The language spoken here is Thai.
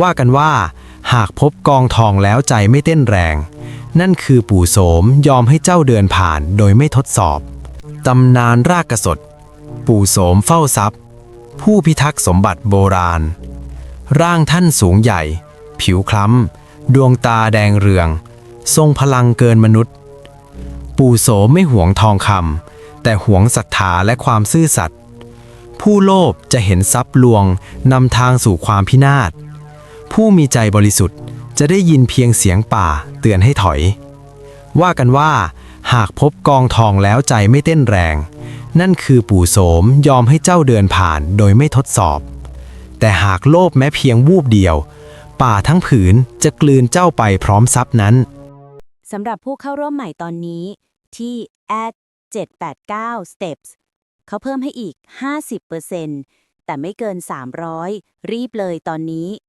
ว่ากันว่า หากพบกองทองแล้วใจไม่เต้นแรง นั่นคือปู่โสมยอมให้เจ้าเดินผ่านโดยไม่ทดสอบ ตำนานรากกสดปู่โสมเฝ้าทรัพย์ ผู้พิทักษ์สมบัติโบราณ ร่างท่านสูงใหญ่ ผิวคล้ำ ดวงตาแดงเรือง ทรงพลังเกินมนุษย์ ปู่โสมไม่หวงทองคำแต่หวงศรัทธาและความซื่อสัตย์ผู้โลภจะเห็นทรัพย์ลวงนำทางสู่ความพินาศ ผู้มีใจบริสุทธิ์จะได้ยินเพียงเสียงป่าเตือนให้ถอย ว่ากันว่า หากพบกองทองแล้วใจไม่เต้นแรง นั่นคือปู่โสมยอมให้เจ้าเดินผ่านโดยไม่ทดสอบ แต่หากโลภแม้เพียงวูบเดียว ป่าทั้งผืนจะกลืนเจ้าไปพร้อมทรัพย์นั้นสำหรับผู้เข้าร่วมใหม่ตอนนี้ที่ at 789 steps เขาเพิ่มให้อีก 50%แต่ไม่เกิน 300 รีบเลยตอนนี้